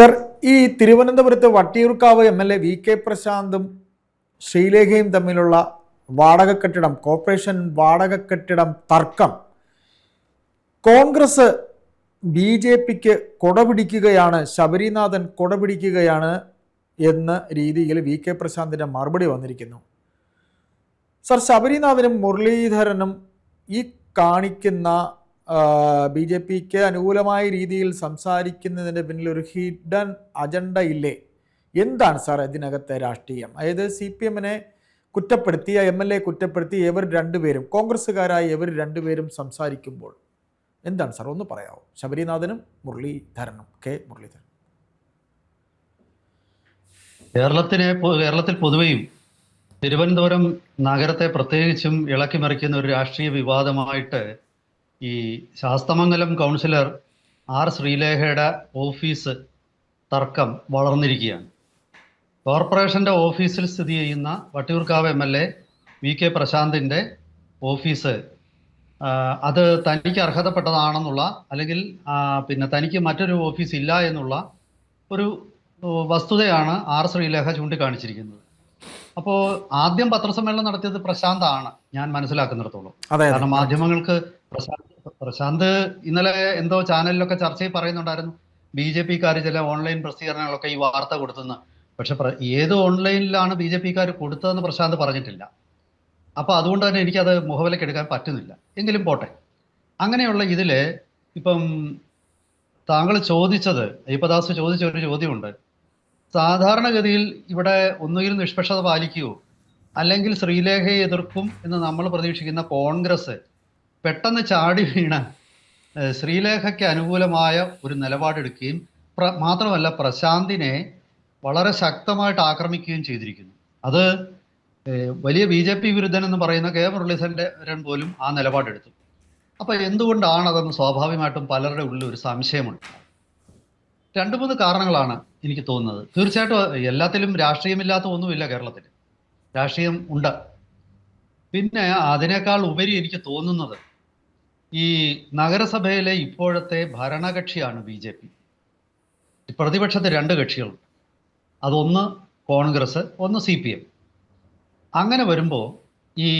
Sir ഈ തിരുവനന്തപുരത്ത് Vattiyoorkavu M L A V K പ്രശാന്തും ശ്രീലേഖയും തമ്മിലുള്ള വാടക കെട്ടിടം കോർപ്പറേഷൻ വാടക കെട്ടിടം തർക്കം. കോൺഗ്രസ് ബി ജെ പിക്ക് കൊടപിടിക്കുകയാണ് ശബരിനാഥൻ കൊടപിടിക്കുകയാണ് എന്ന രീതിയിൽ വി കെ പ്രശാന്തിന്റെ മറുപടി വന്നിരിക്കുന്നു. സർ ശബരിനാഥനും മുരളീധരനും ഈ കാണിക്കുന്ന ബി ജെ പിക്ക് അനുകൂലമായ രീതിയിൽ സംസാരിക്കുന്നതിന്റെ പിന്നിൽ ഒരു ഹിഡൻ അജണ്ട ഇല്ലേ? എന്താണ് സാർ ഇതിനകത്തെ രാഷ്ട്രീയം? അതായത് സി പി എമ്മിനെ കുറ്റപ്പെടുത്തി എം എൽ എ കുറ്റപ്പെടുത്തി ഇവർ രണ്ടുപേരും കോൺഗ്രസ്സുകാരായ ഇവർ രണ്ടുപേരും സംസാരിക്കുമ്പോൾ എന്താണ് സാർ? ഒന്ന് പറയാമോ? ശബരിനാഥനും മുരളീധരനും കെ മുരളീധരൻ. കേരളത്തിനെ കേരളത്തിൽ പൊതുവെയും തിരുവനന്തപുരം നഗരത്തെ പ്രത്യേകിച്ചും ഇളക്കി മറിക്കുന്ന ഒരു രാഷ്ട്രീയ വിവാദമായിട്ട് ഈ ശാസ്തമംഗലം കൗൺസിലർ ആർ ശ്രീലേഖയുടെ ഓഫീസ് തർക്കം വളർന്നിരിക്കുകയാണ്. കോർപ്പറേഷന്റെ ഓഫീസിൽ സ്ഥിതി ചെയ്യുന്ന Vattiyoorkavu M L A V K പ്രശാന്തിന്റെ office അത് തനിക്ക് അർഹതപ്പെട്ടതാണെന്നുള്ള അല്ലെങ്കിൽ പിന്നെ തനിക്ക് മറ്റൊരു ഓഫീസ് ഇല്ല എന്നുള്ള ഒരു വസ്തുതയാണ് ആർ ശ്രീലേഖ ചൂണ്ടിക്കാണിച്ചിരിക്കുന്നത്. അപ്പോൾ ആദ്യം പത്രസമ്മേളനം നടത്തിയത് പ്രശാന്താണ് ഞാൻ മനസ്സിലാക്കുന്നിടത്തോളം. കാരണം മാധ്യമങ്ങൾക്ക് പ്രശാന്ത് പ്രശാന്ത് ഇന്നലെ എന്തോ ചാനലിലൊക്കെ ചർച്ചയിൽ പറയുന്നുണ്ടായിരുന്നു ബി ജെ പിക്കാർ ചില ഓൺലൈൻ പ്രസിദ്ധീകരണങ്ങളൊക്കെ ഈ വാർത്ത കൊടുത്തെന്ന്. പക്ഷെ ഏത് ഓൺലൈനിലാണ് ബി ജെ പിക്കാർ കൊടുത്തതെന്ന് പ്രശാന്ത് പറഞ്ഞിട്ടില്ല. അപ്പോൾ അതുകൊണ്ട് തന്നെ എനിക്കത് മുഖവിലേക്ക് എടുക്കാൻ പറ്റുന്നില്ല. എങ്കിലും പോട്ടെ. അങ്ങനെയുള്ള ഇതിൽ ഇപ്പം താങ്കൾ ചോദിച്ചത് അയ്യപ്പദാസ് ചോദിച്ച ഒരു ചോദ്യമുണ്ട്. സാധാരണഗതിയിൽ ഇവിടെ ഒന്നുകിൽ നിഷ്പക്ഷത പാലിക്കുകയോ അല്ലെങ്കിൽ ശ്രീലേഖയെ എതിർക്കും എന്ന് നമ്മൾ പ്രതീക്ഷിക്കുന്ന കോൺഗ്രസ് പെട്ടെന്ന് ചാടി വീണ ശ്രീലേഖയ്ക്ക് അനുകൂലമായ ഒരു നിലപാടെടുക്കുകയും പ്ര- മാത്രമല്ല പ്രശാന്തിനെ വളരെ ശക്തമായിട്ട് ആക്രമിക്കുകയും ചെയ്തിരിക്കുന്നു. അത് വലിയ ബി ജെ പി വിരുദ്ധൻ എന്ന് പറയുന്ന കെ മുരളീധരൻ പോലും ആ നിലപാടെടുത്തു. അപ്പൊ എന്തുകൊണ്ടാണ് അതെന്ന് സ്വാഭാവികമായിട്ടും പലരുടെ ഉള്ളിൽ ഒരു സംശയമുണ്ട്. രണ്ട് മൂന്ന് കാരണങ്ങളാണ് എനിക്ക് തോന്നുന്നത്. തീർച്ചയായിട്ടും എല്ലാത്തിലും രാഷ്ട്രീയമില്ലാത്ത ഒന്നുമില്ല കേരളത്തിൽ. രാഷ്ട്രീയം ഉണ്ട്. പിന്നെ അതിനേക്കാൾ ഉപരി എനിക്ക് തോന്നുന്നത് ഈ നഗരസഭയിലെ ഇപ്പോഴത്തെ ഭരണകക്ഷിയാണ് ബി ജെ പി. പ്രതിപക്ഷത്ത് രണ്ട് കക്ഷികളുണ്ട്. അതൊന്ന് കോൺഗ്രസ് ഒന്ന് സി പി എം. അങ്ങനെ വരുമ്പോൾ ഈ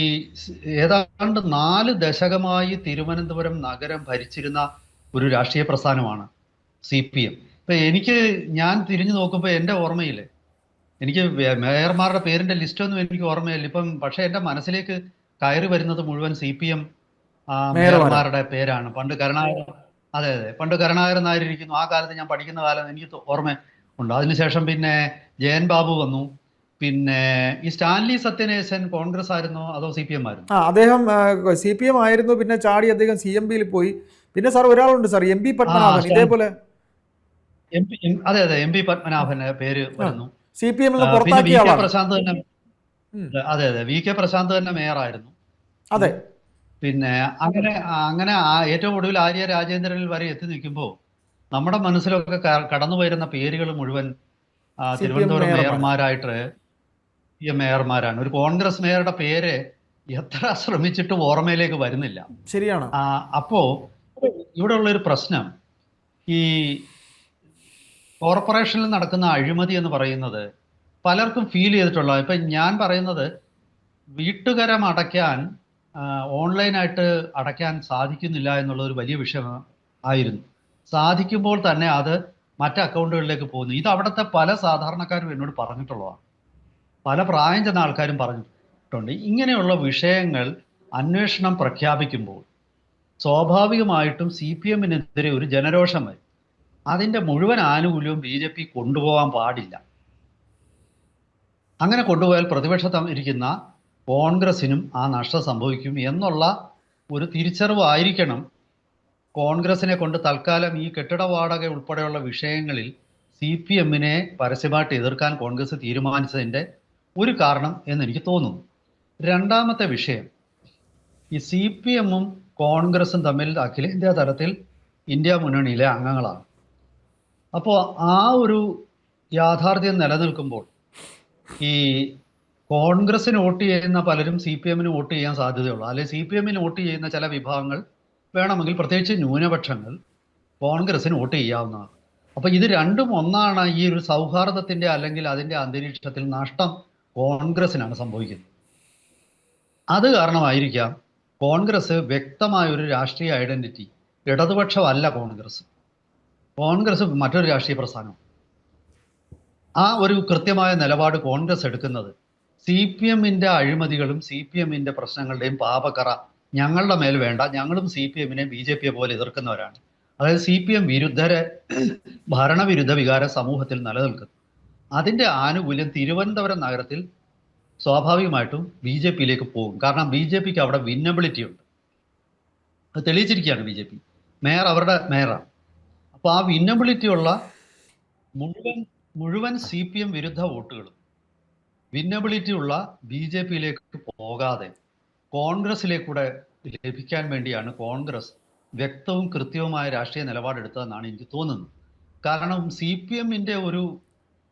ഏതാണ്ട് നാല് ദശകമായി തിരുവനന്തപുരം നഗരം ഭരിച്ചിരുന്ന ഒരു രാഷ്ട്രീയ പ്രസ്ഥാനമാണ് സി പി എം. ഇപ്പം എനിക്ക് ഞാൻ തിരിഞ്ഞു നോക്കുമ്പോൾ എന്റെ ഓർമ്മയിൽ എനിക്ക് മേയർമാരുടെ പേരിന്റെ ലിസ്റ്റൊന്നും എനിക്ക് ഓർമ്മയില്ല. ഇപ്പം പക്ഷേ എന്റെ മനസ്സിലേക്ക് കയറി വരുന്നത് മുഴുവൻ സി പി എം. മേയർമാരുടെ പേരാണ്. പണ്ട് കരുണാകരൻ അതെ അതെ. പണ്ട് കരുണാകരൻ നായരിയിരിക്കുന്നു ആ കാലത്ത് ഞാൻ പഠിക്കുന്ന കാലം എനിക്ക് ഓർമ്മ ഉണ്ട്. അതിനുശേഷം പിന്നെ ജയൻ ബാബു വന്നു. പിന്നെ ഈ സ്റ്റാൻലി സത്യനേശൻ കോൺഗ്രസ് ആയിരുന്നു? അതോ സി പി എം ആയിരുന്നു? ആ അദ്ദേഹം സി പി എം ആയിരുന്നു. പിന്നെ ചാടി അദ്ദേഹം സി എം പിയിൽ പോയി. പിന്നെ സാർ ഒരാളുണ്ട് സാർ എം പി പത്മനാഭൻ. ഇതേപോലെ. എം അതെ അതെ. എം പി പത്മനാഭന്റെ പേര് വരുന്നു. സി പി എമ്മിൽ പുറത്താക്കിയ പ്രശാന്ത് തന്നെ അതെ അതെ. വി കെ പ്രശാന്ത് തന്നെ മേയർ ആയിരുന്നു അതെ. പിന്നെ അങ്ങനെ അങ്ങനെ ഏറ്റവും ഒടുവിൽ ആര്യ രാജേന്ദ്രനിൽ വരെ എത്തി നിൽക്കുമ്പോൾ നമ്മുടെ മനസ്സിലൊക്കെ കടന്നു വരുന്ന പേരുകൾ മുഴുവൻ തിരുവനന്തപുരം മേയർമാരായിട്ട് ഈ മേയർമാരാണ്. ഒരു കോൺഗ്രസ് മേയറുടെ പേര് എത്ര ശ്രമിച്ചിട്ടും ഓർമ്മയിലേക്ക് വരുന്നില്ല. ശരിയാണ്. അപ്പോ ഇവിടെ ഉള്ളൊരു പ്രശ്നം ഈ കോർപ്പറേഷനിൽ നടക്കുന്ന അഴിമതി എന്ന് പറയുന്നത് പലർക്കും ഫീൽ ചെയ്തിട്ടുള്ള ഇപ്പൊ ഞാൻ പറയുന്നത് വീട്ടുകരം അടയ്ക്കാൻ ഓൺലൈനായിട്ട് അടയ്ക്കാൻ സാധിക്കുന്നില്ല എന്നുള്ള ഒരു വലിയ വിഷയം ആയിരുന്നു. സാധിക്കുമ്പോൾ തന്നെ അത് മറ്റ് അക്കൗണ്ടുകളിലേക്ക് പോകുന്നു. ഇത് അവിടുത്തെ പല സാധാരണക്കാരും എന്നോട് പറഞ്ഞിട്ടുള്ളതാണ്. പല പ്രായം ചെന്ന ആൾക്കാരും പറഞ്ഞിട്ടുണ്ട്. ഇങ്ങനെയുള്ള വിഷയങ്ങൾ അന്വേഷണം പ്രഖ്യാപിക്കുമ്പോൾ സ്വാഭാവികമായിട്ടും സി പി എമ്മിനെതിരെ ഒരു ജനരോഷം വരും. അതിന്റെ മുഴുവൻ ആനുകൂല്യവും ബി ജെ പി കൊണ്ടുപോകാൻ പാടില്ല. അങ്ങനെ കൊണ്ടുപോയാൽ പ്രതിപക്ഷത്ത് ഇരിക്കുന്ന കോൺഗ്രസിനും ആ നഷ്ടം സംഭവിക്കും എന്നുള്ള ഒരു തിരിച്ചറിവായിരിക്കണം കോൺഗ്രസിനെ കൊണ്ട് തൽക്കാലം ഈ കെട്ടിട വാടക ഉൾപ്പെടെയുള്ള വിഷയങ്ങളിൽ സി പി എമ്മിനെ പരസ്യമായിട്ട് എതിർക്കാൻ കോൺഗ്രസ് തീരുമാനിച്ചതിന്റെ ഒരു കാരണം എന്നെനിക്ക് തോന്നുന്നു. രണ്ടാമത്തെ വിഷയം ഈ സി പി എമ്മും കോൺഗ്രസും തമ്മിൽ അഖിലേന്ത്യാ തലത്തിൽ ഇന്ത്യ മുന്നണിയിലെ അംഗങ്ങളാണ്. അപ്പോൾ ആ ഒരു യാഥാർത്ഥ്യം നിലനിൽക്കുമ്പോൾ ഈ കോൺഗ്രസിന് വോട്ട് ചെയ്യുന്ന പലരും സി പി എമ്മിന് വോട്ട് ചെയ്യാൻ സാധ്യതയുള്ളൂ. അല്ലെങ്കിൽ സി പി എമ്മിന് വോട്ട് ചെയ്യുന്ന ചില വിഭാഗങ്ങൾ വേണമെങ്കിൽ പ്രത്യേകിച്ച് ന്യൂനപക്ഷങ്ങൾ കോൺഗ്രസിന് വോട്ട് ചെയ്യാവുന്നതാണ്. അപ്പൊ ഇത് രണ്ടും ഒന്നാണ് ഈ ഒരു സൗഹാർദ്ദത്തിന്റെ അല്ലെങ്കിൽ അതിന്റെ അന്തരീക്ഷത്തിൽ നഷ്ടം കോൺഗ്രസിനാണ് സംഭവിക്കുന്നത്. അത് കാരണമായിരിക്കാം കോൺഗ്രസ് വ്യക്തമായ ഒരു രാഷ്ട്രീയ ഐഡന്റിറ്റി ഇടതുപക്ഷമല്ല കോൺഗ്രസ്. കോൺഗ്രസ് മറ്റൊരു രാഷ്ട്രീയ പ്രസ്ഥാനം ആ ഒരു കൃത്യമായ നിലപാട് കോൺഗ്രസ് എടുക്കുന്നത് സി പി എമ്മിന്റെ അഴിമതികളും സി പി എമ്മിന്റെ പ്രശ്നങ്ങളുടെയും പാപക്കറ ഞങ്ങളുടെ മേൽ വേണ്ട. ഞങ്ങളും സി പി എമ്മിനെ ബി ജെ പിയെ പോലെ എതിർക്കുന്നവരാണ്. അതായത് സി പി എം വിരുദ്ധരെ ഭരണവിരുദ്ധ വികാര സമൂഹത്തിൽ നിലനിൽക്കുന്നു. അതിന്റെ ആനുകൂല്യം തിരുവനന്തപുരം നഗരത്തിൽ സ്വാഭാവികമായിട്ടും ബി ജെ പിയിലേക്ക് പോകും. കാരണം ബി ജെ പിക്ക് അവിടെ വിന്നബിലിറ്റി ഉണ്ട്. അത് തെളിയിച്ചിരിക്കുകയാണ് ബി ജെ പി. മേയർ അവരുടെ മേയറാണ്. അപ്പോൾ ആ വിന്നബിലിറ്റി ഉള്ള മുഴുവൻ മുഴുവൻ സി പി എം വിരുദ്ധ വോട്ടുകളും വിന്നബിലിറ്റി ഉള്ള ബി ജെ പിയിലേക്ക് പോകാതെ കോൺഗ്രസിലേക്കൂടെ ലഭിക്കാൻ വേണ്ടിയാണ് കോൺഗ്രസ് വ്യക്തവും കൃത്യവുമായ രാഷ്ട്രീയ നിലപാടെടുത്തതെന്നാണ് എനിക്ക് തോന്നുന്നത്. കാരണം സി പി എമ്മിന്റെ ഒരു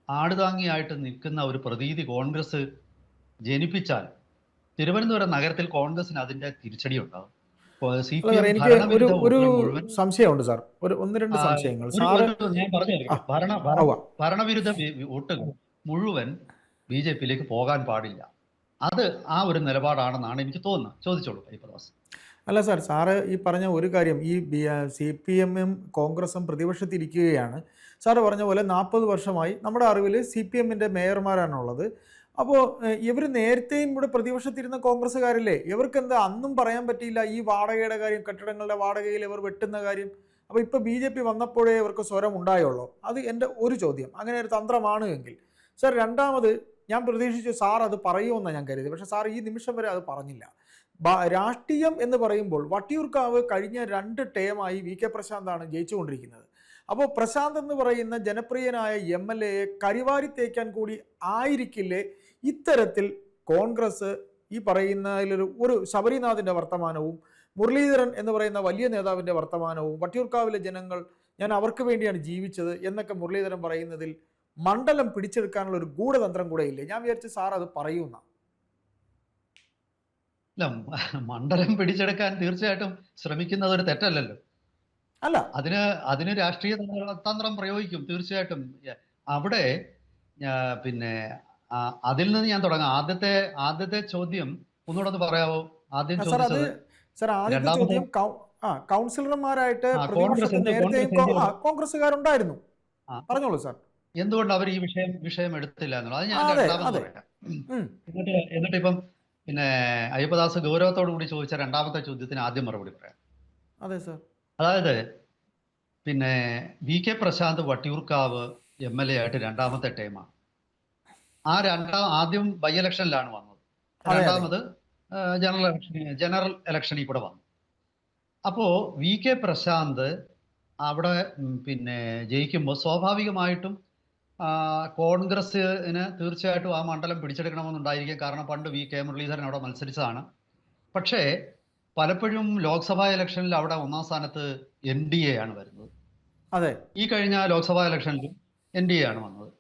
ആടുതാങ്ങിയായിട്ട് നിൽക്കുന്ന ഒരു പ്രതീതി കോൺഗ്രസ് ജനിപ്പിച്ചാൽ തിരുവനന്തപുരം നഗരത്തിൽ കോൺഗ്രസിന് അതിന്റെ തിരിച്ചടി ഉണ്ടാകും എനിക്ക് ഒരു ഒരു സംശയമുണ്ട് സാർ. ഒരു ഒന്ന് രണ്ട് സംശയങ്ങൾ. ഭരണവിരുദ്ധ വോട്ടുകൾ മുഴുവൻ ബി ജെ പിയിലേക്ക് പോകാൻ പാടില്ല. അത് ആ ഒരു നിലപാടാണെന്നാണ് എനിക്ക് തോന്നുന്നത്. ചോദിച്ചോളൂ അയ്യപ്പദാസ് അല്ല സാർ സാറ് ഈ പറഞ്ഞ ഒരു കാര്യം ഈ സി പി എമ്മും കോൺഗ്രസും പ്രതിപക്ഷത്തിരിക്കുകയാണ്. സാറ് പറഞ്ഞ പോലെ നാൽപ്പത് വർഷമായി നമ്മുടെ അറിവിൽ സി പി എമ്മിന്റെ മേയർമാരാണുള്ളത്. അപ്പോൾ ഇവർ നേരത്തെയും ഇവിടെ പ്രതിപക്ഷത്തിരുന്ന കോൺഗ്രസ്സുകാരല്ലേ? ഇവർക്ക് എന്താ അന്നും പറയാൻ പറ്റിയില്ല ഈ വാടകയുടെ കാര്യം കെട്ടിടങ്ങളുടെ വാടകയിൽ ഇവർ വെട്ടുന്ന കാര്യം? അപ്പോൾ ഇപ്പോൾ ബി ജെ പി വന്നപ്പോഴേ ഇവർക്ക് സ്വരം ഉണ്ടായുള്ളൂ അത് എന്റെ ഒരു ചോദ്യം. അങ്ങനെ ഒരു തന്ത്രമാണ് എങ്കിൽ. സാർ രണ്ടാമത് ഞാൻ പ്രതീക്ഷിച്ചു സാർ അത് പറയുമെന്നാണ് ഞാൻ കരുതി പക്ഷേ സാർ ഈ നിമിഷം വരെ അത് പറഞ്ഞില്ല. രാഷ്ട്രീയം എന്ന് പറയുമ്പോൾ വട്ടിയൂർക്കാവ് കഴിഞ്ഞ രണ്ട് ടേമായി വി കെ പ്രശാന്താണ് ജയിച്ചുകൊണ്ടിരിക്കുന്നത്. അപ്പോൾ പ്രശാന്ത് എന്ന് പറയുന്ന ജനപ്രിയനായ എം എൽ എയെ കരിവാരി തേക്കാൻ കൂടി ആയിരിക്കില്ലേ? ഇത്തരത്തിൽ കോൺഗ്രസ് ഈ പറയുന്നതിലൊരു ഒരു ശബരിനാഥിന്റെ വർത്തമാനവും മുരളീധരൻ എന്ന് പറയുന്ന വലിയ നേതാവിന്റെ വർത്തമാനവും വട്ടിയൂർക്കാവിലെ ജനങ്ങൾ ഞാൻ അവർക്ക് വേണ്ടിയാണ് ജീവിച്ചത് എന്നൊക്കെ മുരളീധരൻ പറയുന്നതിൽ മണ്ഡലം പിടിച്ചെടുക്കാനുള്ള ഒരു ഗൂഢതന്ത്രം കൂടെ ഇല്ലേ? ഞാൻ വിചാരിച്ചു സാർ അത് പറയുന്ന. മണ്ഡലം പിടിച്ചെടുക്കാൻ തീർച്ചയായിട്ടും ശ്രമിക്കുന്നത് ഒരു തെറ്റല്ലല്ലോ. അല്ല. അതിന് അതിന് രാഷ്ട്രീയ തന്ത്ര- പ്രയോഗിക്കും തീർച്ചയായിട്ടും. അവിടെ പിന്നെ അതിൽ നിന്ന് ഞാൻ തുടങ്ങാം. ആദ്യത്തെ ആദ്യത്തെ ചോദ്യം ഒന്നുകൂടെ ഒന്ന് പറയാവോ? ആദ്യം ചോദിച്ചത് സാർ ആദ്യത്തെ ചോദ്യം കൗൺസിലർമാരായിട്ട് പറഞ്ഞോളൂ സാർ. എന്തുകൊണ്ട് അവർ ഈ വിഷയം വിഷയം എടുത്തില്ല എന്നുള്ളത്? അത് ഞാൻ രണ്ടാമത്. പറയാം. എന്നിട്ട് എന്നിട്ട് ഇപ്പം പിന്നെ അയ്യപ്പദാസ് ഗൗരവത്തോടു കൂടി ചോദിച്ച രണ്ടാമത്തെ ചോദ്യത്തിന് ആദ്യം മറുപടി പറയാം. അതെ സർ. അതായത് പിന്നെ V K Prashanth Vattiyoorkavu M L A ആയിട്ട് രണ്ടാമത്തെ ടൈമാണ് ആ രണ്ടാം ആദ്യം ബൈ ഇലക്ഷനിലാണ് വന്നത്. രണ്ടാമത് ജനറൽ ഇലക്ഷൻ ജനറൽ ഇലക്ഷനിൽ കൂടെ വന്നു. അപ്പോൾ വി കെ പ്രശാന്ത് അവിടെ പിന്നെ ജയിക്കുമ്പോൾ സ്വാഭാവികമായിട്ടും കോൺഗ്രസ്സിന് തീർച്ചയായിട്ടും ആ മണ്ഡലം പിടിച്ചെടുക്കണമെന്നുണ്ടായിരിക്കും. കാരണം പണ്ട് വി. കെ. മുരളീധരൻ അവിടെ മത്സരിച്ചതാണ്. പക്ഷേ പലപ്പോഴും ലോക്സഭാ ഇലക്ഷനിൽ അവിടെ ഒന്നാം സ്ഥാനത്ത് എൻ ഡി എ ആണ് വരുന്നത്. അതെ. ഈ കഴിഞ്ഞ ലോക്സഭാ ഇലക്ഷനിലും എൻ ഡി എ ആണ് വന്നത്.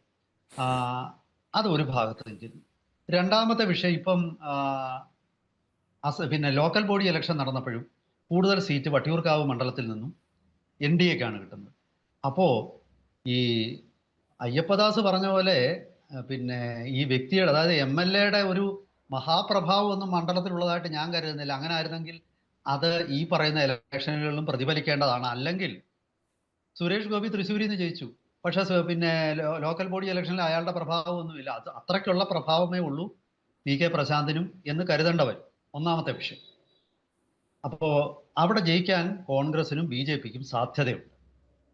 അത് ഒരു ഭാഗത്ത് നിൽക്കുന്നു. രണ്ടാമത്തെ വിഷയം ഇപ്പം പിന്നെ ലോക്കൽ ബോഡി ഇലക്ഷൻ നടന്നപ്പോഴും കൂടുതൽ സീറ്റ് വട്ടിയൂർക്കാവ് മണ്ഡലത്തിൽ നിന്നും എൻ ഡി എക്കാണ് കിട്ടുന്നത്. അപ്പോൾ ഈ അയ്യപ്പദാസ് പറഞ്ഞ പോലെ പിന്നെ ഈ വ്യക്തിയുടെ അതായത് എം എൽ എയുടെ ഒരു മഹാപ്രഭാവം ഒന്നും മണ്ഡലത്തിലുള്ളതായിട്ട് ഞാൻ കരുതുന്നില്ല. അങ്ങനെ ആയിരുന്നെങ്കിൽ അത് ഈ പറയുന്ന ഇലക്ഷനുകളിലും പ്രതിഫലിക്കേണ്ടതാണ്. അല്ലെങ്കിൽ സുരേഷ് ഗോപി തൃശ്ശൂരിൽ നിന്ന് ജയിച്ചു. പക്ഷെ പിന്നെ ലോക്കൽ ബോഡി ഇലക്ഷനിൽ അയാളുടെ പ്രഭാവമൊന്നുമില്ല അത് അത്രയ്ക്കുള്ള പ്രഭാവമേ ഉള്ളൂ പി കെ പ്രശാന്തിനും എന്ന് കരുതേണ്ടവൻ ഒന്നാമത്തെ വിഷയം. അപ്പോൾ അവിടെ ജയിക്കാൻ കോൺഗ്രസിനും ബി ജെ പിക്കും സാധ്യതയുണ്ട്.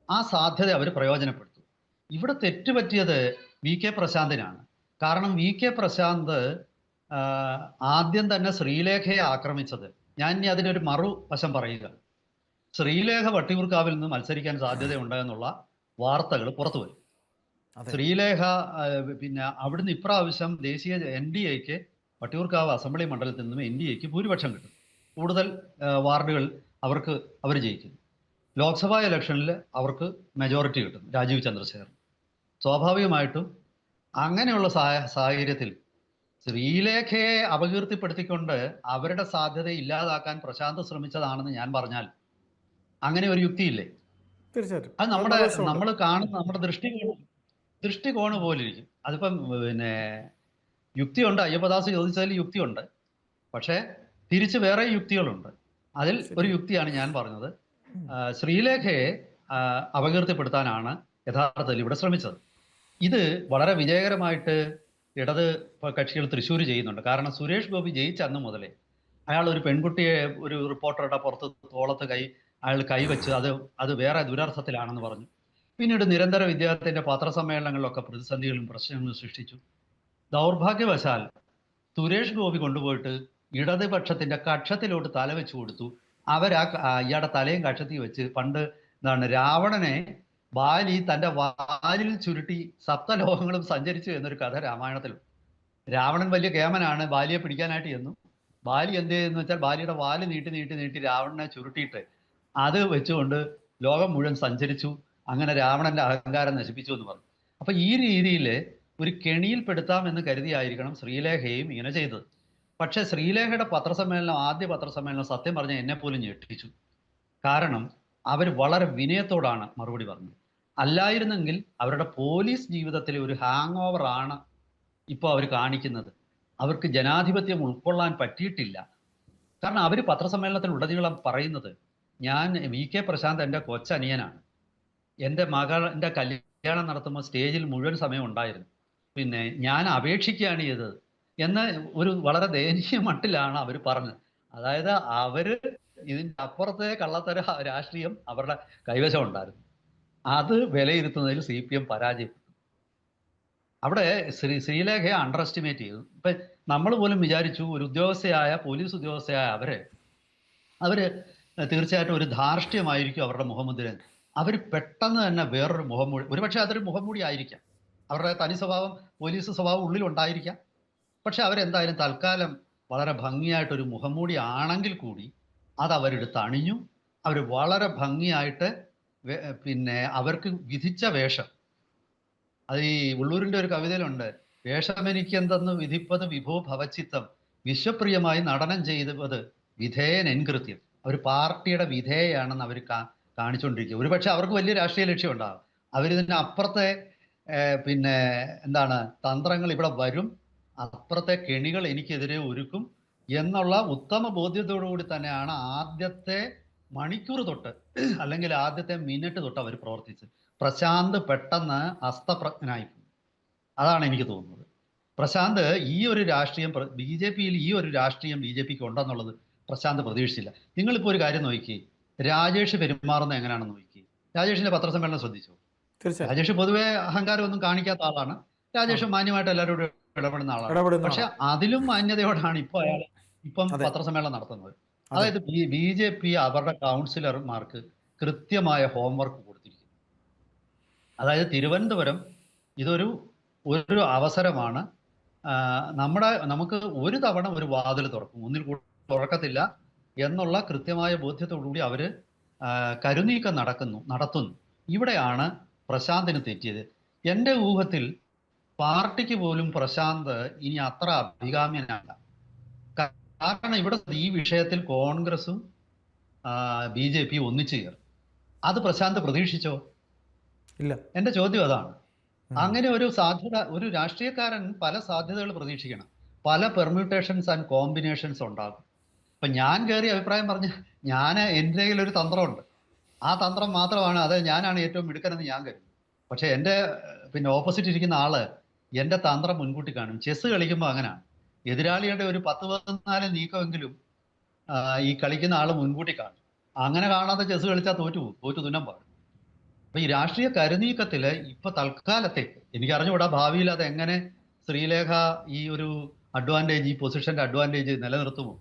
ആ സാധ്യത അവർ പ്രയോജനപ്പെടുത്തും. ഇവിടെ തെറ്റുപറ്റിയത് വി കെ പ്രശാന്തിനാണ്. കാരണം വി കെ പ്രശാന്ത് ആദ്യം തന്നെ ശ്രീലേഖയെ ആക്രമിച്ചത്. ഞാൻ ഇനി അതിനൊരു മറു വശം പറയുക. ശ്രീലേഖ വട്ടിയൂർക്കാവിൽ നിന്ന് മത്സരിക്കാൻ സാധ്യതയുണ്ട് എന്നുള്ള വാർത്തകൾ പുറത്തു വരും. ശ്രീലേഖ പിന്നെ അവിടുന്ന് ഇപ്രാവശ്യം ദേശീയ എൻ ഡി എക്ക് വട്ടിയൂർക്കാവ് അസംബ്ലി മണ്ഡലത്തിൽ നിന്നും എൻ ഡി എക്ക് ഭൂരിപക്ഷം കിട്ടും. കൂടുതൽ വാർഡുകൾ അവർക്ക് അവർ ജയിക്കും. ലോക്സഭാ ഇലക്ഷനിൽ അവർക്ക് മെജോറിറ്റി കിട്ടും രാജീവ് ചന്ദ്രശേഖർ സ്വാഭാവികമായിട്ടും അങ്ങനെയുള്ള സാഹ- സാഹചര്യത്തിൽ ശ്രീലേഖയെ അപകീർത്തിപ്പെടുത്തിക്കൊണ്ട് അവരുടെ സാധ്യത ഇല്ലാതാക്കാൻ പ്രശാന്ത് ശ്രമിച്ചതാണെന്ന് ഞാൻ പറഞ്ഞാൽ അങ്ങനെ ഒരു യുക്തിയില്ലേ? തീർച്ചയായിട്ടും. അത് നമ്മുടെ നമ്മൾ കാണുന്ന നമ്മുടെ ദൃഷ്ടികോണ് ദൃഷ്ടികോണ് പോലിരിക്കും. അതിപ്പം പിന്നെ യുക്തിയുണ്ട്. അയ്യപ്പദാസ് ചോദിച്ചതിൽ യുക്തിയുണ്ട്. പക്ഷേ തിരിച്ച് വേറെ യുക്തികളുണ്ട്. അതിൽ ഒരു യുക്തിയാണ് ഞാൻ പറഞ്ഞത്. ശ്രീലേഖയെ അപകീർത്തിപ്പെടുത്താനാണ് യഥാർത്ഥത്തിൽ ഇവിടെ ശ്രമിച്ചത്. ഇത് വളരെ വിജയകരമായിട്ട് ഇടത് കക്ഷികൾ തൃശ്ശൂർ ചെയ്യുന്നുണ്ട്. കാരണം സുരേഷ് ഗോപി ജയിച്ച അന്ന് മുതലേ അയാൾ ഒരു പെൺകുട്ടിയെ ഒരു റിപ്പോർട്ടറുടെ പുറത്ത് തോളത്ത് കൈ അയാൾ കൈവച്ച് അത് അത് വേറെ ദുരർത്ഥത്തിലാണെന്ന് പറഞ്ഞു. പിന്നീട് നിരന്തര വിദ്യാർത്ഥിന്റെ പത്രസമ്മേളനങ്ങളിലൊക്കെ പ്രതിസന്ധികളും പ്രശ്നങ്ങളും സൃഷ്ടിച്ചു. ദൗർഭാഗ്യവശാൽ സുരേഷ് ഗോപി കൊണ്ടുപോയിട്ട് ഇടതുപക്ഷത്തിന്റെ കക്ഷത്തിലോട്ട് തല വെച്ചു കൊടുത്തു. അവരാ ഇയാളുടെ തലയും കക്ഷത്തിൽ വെച്ച് പണ്ട് എന്താണ് രാവണനെ ബാലി തന്റെ വാലിൽ ചുരുട്ടി സപ്തലോകങ്ങളും സഞ്ചരിച്ചു എന്നൊരു കഥ രാമായണത്തിലുണ്ട് രാവണൻ വലിയ കേമനാണ് ബാലിയെ പിടിക്കാനായിട്ട് ചെന്നു. ബാലി എന്ത് ചെയ്യുന്നു വെച്ചാൽ ബാലിയുടെ വാൽ നീട്ടി നീട്ടി നീട്ടി രാവണനെ ചുരുട്ടിയിട്ട് അത് വെച്ചുകൊണ്ട് ലോകം മുഴുവൻ സഞ്ചരിച്ചു. അങ്ങനെ രാവണന്റെ അഹങ്കാരം നശിപ്പിച്ചു എന്ന് പറഞ്ഞു. അപ്പൊ ഈ രീതിയിൽ ഒരു കെണിയിൽപ്പെടുത്താം എന്ന് കരുതിയായിരിക്കണം ശ്രീലേഖയും ഇങ്ങനെ ചെയ്തത്. പക്ഷെ ശ്രീലേഖയുടെ പത്രസമ്മേളനം ആദ്യ പത്രസമ്മേളനം സത്യം പറഞ്ഞ എന്നെ പോലും ഞെട്ടിച്ചു. കാരണം അവർ വളരെ വിനയത്തോടാണ് മറുപടി പറഞ്ഞത്. അല്ലായിരുന്നെങ്കിൽ അവരുടെ പോലീസ് ജീവിതത്തിലെ ഒരു ഹാങ് ഓവർ ആണ് ഇപ്പോൾ അവർ കാണിക്കുന്നത്. അവർക്ക് ജനാധിപത്യം ഉൾക്കൊള്ളാൻ പറ്റിയിട്ടില്ല. കാരണം അവർ പത്രസമ്മേളനത്തിൽ ഉടനീളം പറയുന്നത് ഞാൻ വി കെ പ്രശാന്ത് എന്റെ കൊച്ചനിയനാണ്. എന്റെ മകളുടെ കല്യാണം നടത്തുമ്പോൾ സ്റ്റേജിൽ മുഴുവൻ സമയം ഉണ്ടായിരുന്നു. പിന്നെ ഞാൻ അപേക്ഷിക്കുകയാണ് ചെയ്തത് എന്ന് ഒരു വളരെ ദയനീയ മട്ടിലാണ് അവർ പറഞ്ഞത്. അതായത് അവർ ഇതിന്റെ അപ്പുറത്തെ കള്ളത്തര രാഷ്ട്രീയം അവരുടെ കൈവശം ഉണ്ടായിരുന്നു. അത് വിലയിരുത്തുന്നതിൽ സി പി എം പരാജയപ്പെട്ടു. അവിടെ ശ്രീ ശ്രീലേഖയെ അണ്ടർ എസ്റ്റിമേറ്റ് ചെയ്തു. ഇപ്പൊ നമ്മൾ പോലും വിചാരിച്ചു ഒരു ഉദ്യോഗസ്ഥയായ പോലീസ് ഉദ്യോഗസ്ഥയായ അവരെ അവർ തീർച്ചയായിട്ടും ഒരു ധാർഷ്ട്യമായിരിക്കും അവരുടെ മുഖമുദ്ര. അവർ പെട്ടെന്ന് തന്നെ വേറൊരു മുഖംമൂടി ഒരുപക്ഷെ അതൊരു മുഖംമൂടി ആയിരിക്കാം. അവരുടെ തനി സ്വഭാവം പോലീസ് സ്വഭാവം ഉള്ളിൽ ഉണ്ടായിരിക്കാം. പക്ഷെ അവരെന്തായാലും തൽക്കാലം വളരെ ഭംഗിയായിട്ടൊരു മുഖംമൂടി ആണെങ്കിൽ കൂടി അത് അവരെടുത്ത് അണിഞ്ഞു അവർ വളരെ ഭംഗിയായിട്ട് പിന്നെ അവർക്ക് വിധിച്ച വേഷം. അത് ഈ ഉള്ളൂരിന്റെ ഒരു കവിതയിലുണ്ട്. വേഷമെനിക്കെന്തെന്ന് വിധിപ്പത് വിഭോ ഭവചിത്തം വിശ്വപ്രിയമായി നടനം ചെയ്തത് വിധേയൻ എൻകൃത്യം. ഒരു പാർട്ടിയുടെ വിധേയാണെന്ന് അവർ കാണിച്ചുകൊണ്ടിരിക്കുക ഒരുപക്ഷെ അവർക്ക് വലിയ രാഷ്ട്രീയ ലക്ഷ്യം ഉണ്ടാകും അവരിതിന്റെ അപ്പുറത്തെ പിന്നെ എന്താണ് തന്ത്രങ്ങൾ ഇവിടെ വരും. അപ്പുറത്തെ കെണികൾ എനിക്കെതിരെ ഒരുക്കും എന്നുള്ള ഉത്തമ ബോധ്യത്തോടു കൂടി തന്നെയാണ് ആദ്യത്തെ മണിക്കൂർ തൊട്ട് അല്ലെങ്കിൽ ആദ്യത്തെ മിനിറ്റ് തൊട്ട് അവർ പ്രവർത്തിച്ച് പ്രശാന്ത് പെട്ടെന്ന് അസ്തപ്രജ്ഞനായി അതാണ് എനിക്ക് തോന്നുന്നത്. പ്രശാന്ത് ഈ ഒരു രാഷ്ട്രീയം ബി ജെ പിയിൽ ഈ ഒരു രാഷ്ട്രീയം ബി ജെ പിക്ക് ഉണ്ടെന്നുള്ളത് പ്രശാന്ത് പ്രതീക്ഷിച്ചില്ല. നിങ്ങളിപ്പോൾ ഒരു കാര്യം നോക്കി രാജേഷ് പെരുമാറുന്നത് എങ്ങനെയാണെന്ന് നോക്കി രാജേഷിന്റെ പത്രസമ്മേളനം ശ്രദ്ധിച്ചു? രാജേഷ് പൊതുവെ അഹങ്കാരമൊന്നും കാണിക്കാത്ത ആളാണ്. രാജേഷ് മാന്യമായിട്ട് എല്ലാവരോടും ഇടപെടുന്ന ആളാണ്. പക്ഷെ അതിലും മാന്യതയോടാണ് ഇപ്പൊ അയാൾ ഇപ്പം പത്രസമ്മേളനം നടത്തുന്നത്. അതായത് ബി ജെ പി അവരുടെ കൗൺസിലർമാർക്ക് കൃത്യമായ ഹോംവർക്ക് കൊടുത്തിരിക്കുന്നു. അതായത് തിരുവനന്തപുരം ഇതൊരു ഒരു അവസരമാണ്. നമ്മുടെ നമുക്ക് ഒരു തവണ ഒരു വാതിൽ തുറക്കും. ഒന്നിൽ തുറക്കത്തില്ല എന്നുള്ള കൃത്യമായ ബോധ്യത്തോടുകൂടി അവർ ആ, കരുനീക്കം നടക്കുന്നു നടത്തുന്നു. ഇവിടെയാണ് പ്രശാന്തിന് തെറ്റിയത്. എന്റെ ഊഹത്തിൽ പാർട്ടിക്ക് പോലും പ്രശാന്ത് ഇനി അത്ര അഭികാമ്യനല്ല. കാരണം ഇവിടെ ഈ വിഷയത്തിൽ കോൺഗ്രസും ബി ജെ പി ഒന്നിച്ചു ചേർന്നു അത് പ്രശാന്ത് പ്രതീക്ഷിച്ചോ? ഇല്ല. എന്റെ ചോദ്യം അതാണ്. അങ്ങനെ ഒരു സാധ്യത ഒരു രാഷ്ട്രീയക്കാരൻ പല സാധ്യതകൾ പ്രതീക്ഷിക്കണം. പല പെർമ്യൂട്ടേഷൻസ് ആൻഡ് കോമ്പിനേഷൻസ് ഉണ്ടാകും. ഇപ്പൊ ഞാൻ കയറി അഭിപ്രായം പറഞ്ഞ ഞാൻ എന്റെ കയ്യിൽ ഒരു തന്ത്രമുണ്ട്. ആ തന്ത്രം മാത്രമാണ് അത് ഞാനാണ് ഏറ്റവും മിടുക്കനെന്ന് ഞാൻ കരുതും. പക്ഷെ എന്റെ പിന്നെ ഓപ്പോസിറ്റ് ഇരിക്കുന്ന ആൾ എന്റെ തന്ത്രം മുൻകൂട്ടി കാണും. ചെസ് കളിക്കുമ്പോൾ അങ്ങനെയാണ് എതിരാളിയുടെ ഒരു പത്ത് പതിനാല് നീക്കമെങ്കിലും ഈ കളിക്കുന്ന ആൾ മുൻകൂട്ടി കാണും. അങ്ങനെ കാണാതെ ചെസ് കളിച്ചാൽ തോറ്റു പോകും തോറ്റു തുന്നം പാടും. അപ്പൊ ഈ രാഷ്ട്രീയ കരുനീക്കത്തിൽ ഇപ്പൊ തൽക്കാലത്തേക്ക് എനിക്ക് അറിഞ്ഞുകൂടാ ഭാവിയിൽ അത് എങ്ങനെ ശ്രീലേഖ ഈ ഒരു അഡ്വാന്റേജ് ഈ പൊസിഷന്റെ അഡ്വാന്റേജ് നിലനിർത്തുമോ?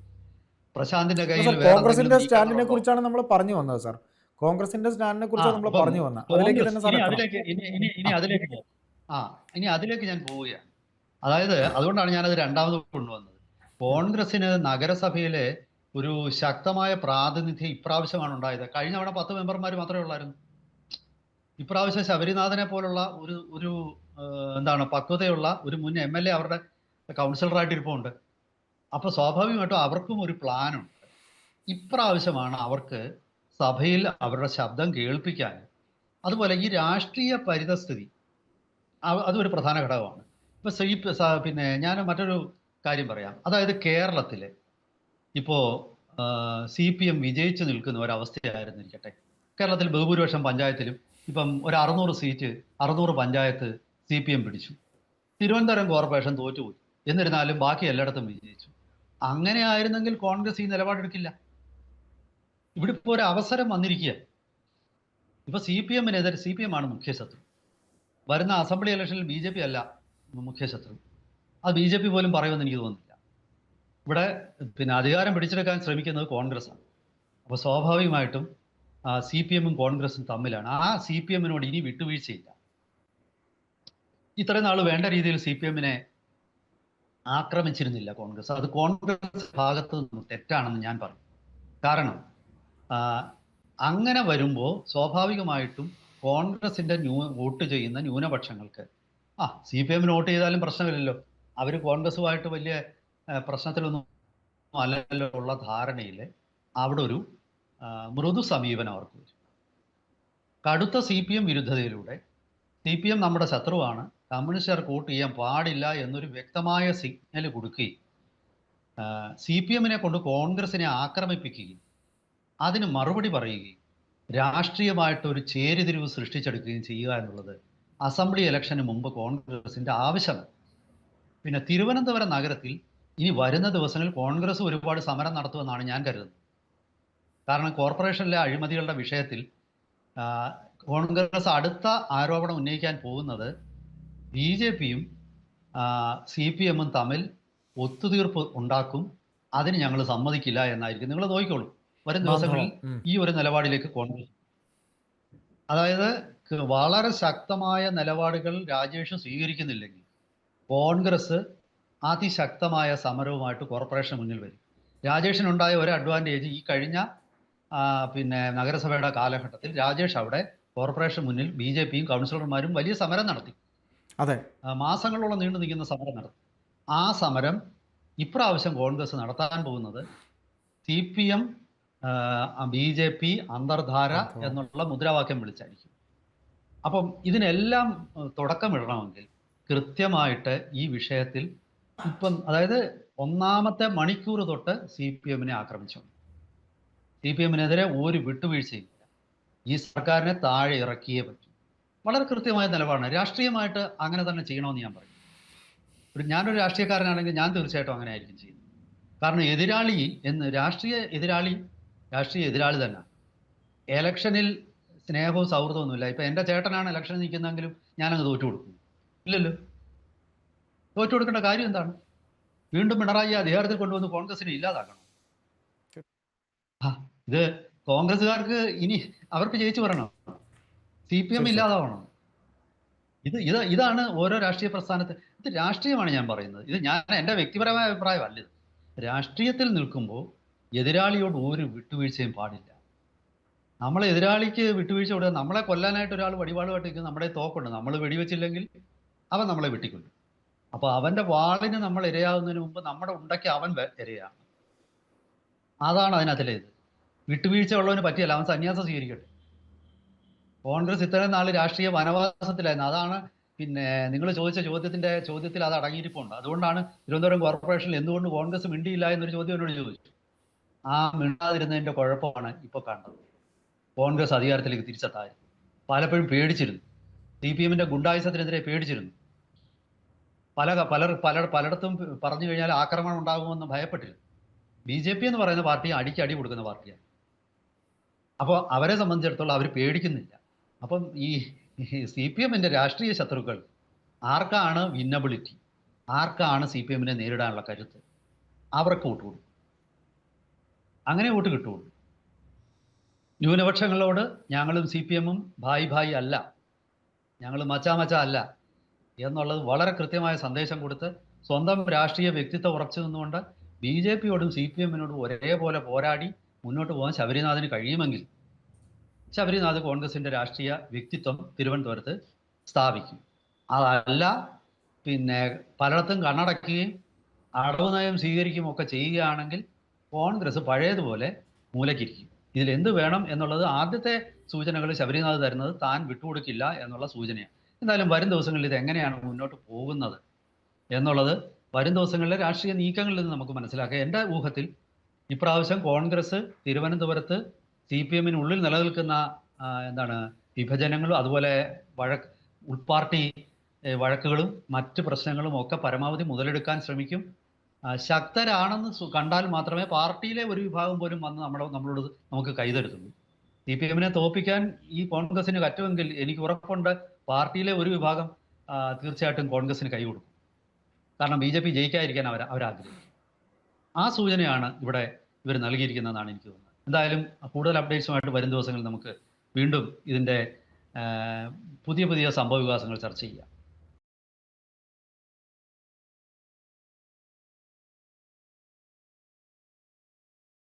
പ്രശാന്തിന്റെ കയ്യിൽ കോൺഗ്രസിന്റെ സ്റ്റാൻഡിനെ കുറിച്ചാണ് നമ്മൾ പറഞ്ഞു വന്നത് സാർ കോൺഗ്രസിന്റെ സ്റ്റാൻഡിനെ കുറിച്ച് നമ്മൾ പറഞ്ഞു വന്നത്. അതിലേക്ക് തന്നെ ഇനി അതിലേക്ക് ഞാൻ പോവുകയാണ്. അതായത് അതുകൊണ്ടാണ് ഞാനത് രണ്ടാമത് കൊണ്ടുവന്നത്. കോൺഗ്രസിന് നഗരസഭയിലെ ഒരു ശക്തമായ പ്രാതിനിധ്യം ഇപ്രാവശ്യമാണ് ഉണ്ടായത്. കഴിഞ്ഞ തവണ പത്ത് മെമ്പർമാർ മാത്രമേ ഉള്ളായിരുന്നു. ഇപ്രാവശ്യം ശബരിനാഥനെ പോലുള്ള ഒരു ഒരു എന്താണ് പക്വതയുള്ള ഒരു മുൻ എം എൽ എ അവരുടെ കൗൺസിലറായിട്ട് ഇരിപ്പുണ്ട്. അപ്പൊ സ്വാഭാവികമായിട്ടും അവർക്കും ഒരു പ്ലാനുണ്ട്. ഇപ്രാവശ്യമാണ് അവർക്ക് സഭയിൽ അവരുടെ ശബ്ദം കേൾപ്പിക്കാൻ അതുപോലെ ഈ രാഷ്ട്രീയ പരിതസ്ഥിതി അതൊരു പ്രധാന ഘടകമാണ്. ഇപ്പൊ ഈ പിന്നെ ഞാൻ മറ്റൊരു കാര്യം പറയാം. അതായത് കേരളത്തിൽ ഇപ്പോ സി പി എം വിജയിച്ചു നിൽക്കുന്ന ഒരവസ്ഥയായിരുന്നിരിക്കട്ടെ. കേരളത്തിൽ ബഹുഭൂരിപക്ഷം പഞ്ചായത്തിലും ഇപ്പം ഒരു അറുന്നൂറ് സീറ്റ് അറുന്നൂറ് പഞ്ചായത്ത് സി പി എം പിടിച്ചു. തിരുവനന്തപുരം കോർപ്പറേഷൻ തോറ്റുപോയി. എന്നിരുന്നാലും ബാക്കി എല്ലായിടത്തും വിജയിച്ചു. അങ്ങനെ ആയിരുന്നെങ്കിൽ കോൺഗ്രസ് ഈ നിലപാടെടുക്കില്ല ഇവിടെ ഇപ്പോൾ ഒരു അവസരം വന്നിരിക്കുക. ഇപ്പൊ സി പി എമ്മിനെതിരെ സി പി എം ആണ് മുഖ്യ ശത്രു. വരുന്ന അസംബ്ലി ഇലക്ഷനിൽ ബി ജെ പി അല്ല. മുഖ്യ ശത്രു അത് ബി ജെ പി പോലും പറയുമെന്ന് എനിക്ക് തോന്നുന്നില്ല. ഇവിടെ പിന്നെ അധികാരം പിടിച്ചെടുക്കാൻ ശ്രമിക്കുന്നത് കോൺഗ്രസ് ആണ് അപ്പോൾ സ്വാഭാവികമായിട്ടും സി പി എമ്മും കോൺഗ്രസും തമ്മിലാണ്. ആ സി പി എമ്മിനോട് ഇനി വിട്ടുവീഴ്ചയില്ല. ഇത്രയും നാൾ വേണ്ട രീതിയിൽ സി പി എമ്മിനെ ആക്രമിച്ചിരുന്നില്ല കോൺഗ്രസ്. അത് കോൺഗ്രസ് ഭാഗത്ത് നിന്ന് തെറ്റാണെന്ന് ഞാൻ പറയും. കാരണം അങ്ങനെ വരുമ്പോൾ സ്വാഭാവികമായിട്ടും കോൺഗ്രസിന്റെ ന്യൂ വോട്ട് ചെയ്യുന്ന ന്യൂനപക്ഷങ്ങൾക്ക് ആ സി പി എം നോട്ട് ചെയ്താലും പ്രശ്നമില്ലല്ലോ. അവർ കോൺഗ്രസുമായിട്ട് വലിയ പ്രശ്നത്തിലൊന്നും അല്ലല്ലോ ഉള്ള ധാരണയിൽ അവിടെ ഒരു മൃദു സമീപനം അവർക്ക് വരും. കടുത്ത സി പി എം വിരുദ്ധതയിലൂടെ സി പി എം നമ്മുടെ ശത്രുവാണ്. കമ്മ്യൂണിസ്റ്റുകാർക്ക് വോട്ട് ചെയ്യാൻ പാടില്ല എന്നൊരു വ്യക്തമായ സിഗ്നൽ കൊടുക്കുകയും സി പി എമ്മിനെ കൊണ്ട് കോൺഗ്രസിനെ ആക്രമിപ്പിക്കുകയും അതിന് മറുപടി പറയുകയും രാഷ്ട്രീയമായിട്ട് ഒരു ചേരിതിരിവ് സൃഷ്ടിച്ചെടുക്കുകയും ചെയ്യുക എന്നുള്ളത് അസംബ്ലി ഇലക്ഷന് മുമ്പ് കോൺഗ്രസിന്റെ ആവശ്യം. പിന്നെ തിരുവനന്തപുരം നഗരത്തിൽ ഇനി വരുന്ന ദിവസങ്ങളിൽ കോൺഗ്രസ് ഒരുപാട് സമരം നടത്തുമെന്നാണ് ഞാൻ കരുതുന്നത്. കാരണം കോർപ്പറേഷനിലെ അഴിമതികളുടെ വിഷയത്തിൽ കോൺഗ്രസ് അടുത്ത ആരോപണം ഉന്നയിക്കാൻ പോകുന്നത് ബി ജെ പിയും സി പി എമ്മും തമ്മിൽ ഒത്തുതീർപ്പ് ഉണ്ടാക്കും. അതിന് ഞങ്ങൾ സമ്മതിക്കില്ല എന്നായിരിക്കും. നിങ്ങൾ നോക്കിക്കോളൂ. വരും ദിവസങ്ങളിൽ ഈ ഒരു നിലപാടിലേക്ക് കോൺഗ്രസ്. അതായത് വളരെ ശക്തമായ നിലപാടുകൾ രാജേഷ് സ്വീകരിക്കുന്നില്ലെങ്കിൽ കോൺഗ്രസ് അതിശക്തമായ സമരവുമായിട്ട് കോർപ്പറേഷൻ മുന്നിൽ വരും. രാജേഷിനുണ്ടായ ഒരു അഡ്വാന്റേജ് ഈ കഴിഞ്ഞ പിന്നെ നഗരസഭയുടെ കാലഘട്ടത്തിൽ രാജേഷ് അവിടെ കോർപ്പറേഷൻ മുന്നിൽ ബി ജെ പിയും കൗൺസിലർമാരും വലിയ സമരം നടത്തി. അതെ. മാസങ്ങളോളം നീണ്ടു നിൽക്കുന്ന സമരം നടത്തി. ആ സമരം ഇപ്രാവശ്യം കോൺഗ്രസ് നടത്താൻ പോകുന്നത് C P M B J P അന്തർധാര എന്നുള്ള മുദ്രാവാക്യം വിളിച്ചായിരിക്കും. അപ്പം ഇതിനെല്ലാം തുടക്കമിടണമെങ്കിൽ കൃത്യമായിട്ട് ഈ വിഷയത്തിൽ ഇപ്പം അതായത് ഒന്നാമത്തെ മണിക്കൂർ തൊട്ട് സി പി എമ്മിനെ ആക്രമിച്ചു. സി പി എമ്മിനെതിരെ ഒരു വിട്ടുവീഴ്ചയില്ല ഈ സർക്കാരിനെ താഴെ ഇറക്കിയേ പറ്റൂ. വളരെ കൃത്യമായ നിലപാടാണ്. രാഷ്ട്രീയമായിട്ട് അങ്ങനെ തന്നെ ചെയ്യണമെന്ന് ഞാൻ പറയും. ഒരു ഞാനൊരു രാഷ്ട്രീയക്കാരനാണെങ്കിൽ ഞാൻ തീർച്ചയായിട്ടും അങ്ങനെ ആയിരിക്കും ചെയ്യുന്നത്. കാരണം എതിരാളി എന്ന് രാഷ്ട്രീയ എതിരാളി രാഷ്ട്രീയ എതിരാളി തന്നെ. എലക്ഷനിൽ സ്നേഹവും സൗഹൃദമൊന്നുമില്ല ഇപ്പൊ എന്റെ ചേട്ടനാണ് ഇലക്ഷൻ നിൽക്കുന്നതെങ്കിലും ഞാനങ്ങ് തോറ്റു കൊടുക്കും. ഇല്ലല്ലോ. തോറ്റു കൊടുക്കേണ്ട കാര്യം എന്താണ്? വീണ്ടും പിണറായി അധികാരത്തിൽ കൊണ്ടുവന്ന് കോൺഗ്രസിനെ ഇല്ലാതാക്കണം. ആ, ഇത് കോൺഗ്രസ്സുകാർക്ക് ഇനി അവർക്ക് ജയിച്ചു വരണം. സി പി എം ഇല്ലാതാവണം. ഇത് ഇത് ഇതാണ് ഓരോ രാഷ്ട്രീയ പ്രസ്ഥാനത്ത് ഇത് രാഷ്ട്രീയമാണ് ഞാൻ പറയുന്നത്. ഇത് ഞാൻ എന്റെ വ്യക്തിപരമായ അഭിപ്രായമല്ല ഇത്. രാഷ്ട്രീയത്തിൽ നിൽക്കുമ്പോൾ എതിരാളിയോട് ഒരു വിട്ടുവീഴ്ചയും പാടില്ല. നമ്മൾ എതിരാളിക്ക് വിട്ടുവീഴ്ച കൊടുക്കുക നമ്മളെ കൊല്ലാനായിട്ട് ഒരാൾ വടിവാളുമായിട്ട് നിൽക്കുന്നത് നമ്മുടെ തോക്കുണ്ട്. നമ്മൾ വെടിവെച്ചില്ലെങ്കിൽ അവൻ നമ്മളെ വെട്ടിക്കൊല്ലും. അപ്പോൾ അവന്റെ വാളിന് നമ്മൾ ഇരയാകുന്നതിന് മുമ്പ് നമ്മുടെ ഉണ്ടയ്ക്ക് അവൻ ഇരയാണ്. അതാണ് അതിനകത്തിലെ ഇത്. വിട്ടുവീഴ്ച ഉള്ളവന് പറ്റിയല്ല അവൻ സന്യാസം സ്വീകരിക്കട്ടെ. കോൺഗ്രസ് ഇത്രയും നാൾ രാഷ്ട്രീയ വനവാസത്തിലായിരുന്നു. അതാണ് പിന്നെ നിങ്ങൾ ചോദിച്ച ചോദ്യത്തിന്റെ ചോദ്യത്തിൽ അത് അടങ്ങിയിരിപ്പുണ്ട്. അതുകൊണ്ടാണ് തിരുവനന്തപുരം കോർപ്പറേഷനിൽ എന്തുകൊണ്ട് കോൺഗ്രസ് മിണ്ടിയില്ല എന്നൊരു ചോദ്യം എന്നോട് ചോദിച്ചു. ആ മിണ്ടാതിരുന്നതിന്റെ കുഴപ്പമാണ് ഇപ്പൊ കണ്ടത്. കോൺഗ്രസ് അധികാരത്തിലേക്ക് തിരിച്ചെത്താൻ പലപ്പോഴും പേടിച്ചിരുന്നു. സി പി എമ്മിന്റെ ഗുണ്ടായുസത്തിനെതിരെ പേടിച്ചിരുന്നു. പല പലർ പല പലയിടത്തും പറഞ്ഞു കഴിഞ്ഞാൽ ആക്രമണം ഉണ്ടാകുമെന്ന് ഭയപ്പെട്ടിരുന്നു. ബി ജെ പി എന്ന് പറയുന്ന പാർട്ടി അടിക്ക് അടി കൊടുക്കുന്ന പാർട്ടിയാണ്. അപ്പോൾ അവരെ സംബന്ധിച്ചിടത്തോളം അവർ പേടിക്കുന്നില്ല. അപ്പം ഈ സി പി എമ്മിന്റെ രാഷ്ട്രീയ ശത്രുക്കൾ ആർക്കാണ് വിന്നബിലിറ്റി? ആർക്കാണ് സി പി എമ്മിനെ നേരിടാനുള്ള കരുത്ത്? അവർക്ക് വോട്ട് കൊടുക്കും. അങ്ങനെ വോട്ട് കിട്ടുള്ളൂ. ന്യൂനപക്ഷങ്ങളോട് ഞങ്ങളും സി പി എമ്മും ഭായി ഭായി അല്ല. ഞങ്ങൾ മച്ചാ മച്ചാ അല്ല എന്നുള്ളത് വളരെ കൃത്യമായ സന്ദേശം കൊടുത്ത് സ്വന്തം രാഷ്ട്രീയ വ്യക്തിത്വം ഉറച്ചു നിന്നുകൊണ്ട് ബി ജെ പിയോടും സി പി എമ്മിനോടും ഒരേപോലെ പോരാടി മുന്നോട്ട് പോകാൻ ശബരിനാഥിന് കഴിയുമെങ്കിൽ ശബരിനാഥ് കോൺഗ്രസിന്റെ രാഷ്ട്രീയ വ്യക്തിത്വം തിരുവനന്തപുരത്ത് സ്ഥാപിക്കും. അതല്ല പിന്നെ പലയിടത്തും കണ്ണടക്കുകയും അടവ് നയം സ്വീകരിക്കുകയും ഒക്കെ ചെയ്യുകയാണെങ്കിൽ കോൺഗ്രസ് പഴയതുപോലെ മൂലക്കിരിക്കും ഇതിൽ എന്ത് വേണം എന്നുള്ളത് ആദ്യത്തെ സൂചനകൾ ശബരിനാഥ് തരുന്നത് താൻ വിട്ടുകൊടുക്കില്ല എന്നുള്ള സൂചനയാണ്. എന്തായാലും വരും ദിവസങ്ങളിൽ ഇത് എങ്ങനെയാണ് മുന്നോട്ട് പോകുന്നത് എന്നുള്ളത് വരും ദിവസങ്ങളിലെ രാഷ്ട്രീയ നീക്കങ്ങളിൽ നിന്ന് നമുക്ക് മനസ്സിലാക്കാം. എന്റെ ഊഹത്തിൽ ഇപ്രാവശ്യം കോൺഗ്രസ് തിരുവനന്തപുരത്ത് സി പി എമ്മിനുള്ളിൽ നിലനിൽക്കുന്ന എന്താണ് വിഭജനങ്ങളും അതുപോലെ വഴക്ക് ഉൾപാർട്ടി വഴക്കുകളും മറ്റ് പ്രശ്നങ്ങളും ഒക്കെ പരമാവധി മുതലെടുക്കാൻ ശ്രമിക്കും. ശക്തരാണെന്ന് കണ്ടാൽ മാത്രമേ പാർട്ടിയിലെ ഒരു വിഭാഗം പോലും വന്ന് നമ്മുടെ നമ്മളോട് നമുക്ക് കൈതരുത്തുള്ളൂ സി പി എമ്മിനെ തോപ്പിക്കാൻ ഈ കോൺഗ്രസിന് പറ്റുമെങ്കിൽ എനിക്ക് ഉറപ്പുണ്ട് പാർട്ടിയിലെ ഒരു വിഭാഗം തീർച്ചയായിട്ടും കോൺഗ്രസിന് കൈ കൊടുക്കും. കാരണം ബി ജെ പി ജയിക്കാതിരിക്കാൻ അവർ അവരാഗ്രഹിക്കും. ആ സൂചനയാണ് ഇവിടെ ഇവർ നൽകിയിരിക്കുന്നതെന്നാണ് എനിക്ക് തോന്നുന്നത്. എന്തായാലും കൂടുതൽ അപ്ഡേറ്റ്സുമായിട്ട് വരും ദിവസങ്ങളിൽ നമുക്ക് വീണ്ടും ഇതിന്റെ പുതിയ പുതിയ സംഭവ വികാസങ്ങൾ ചർച്ച ചെയ്യാം.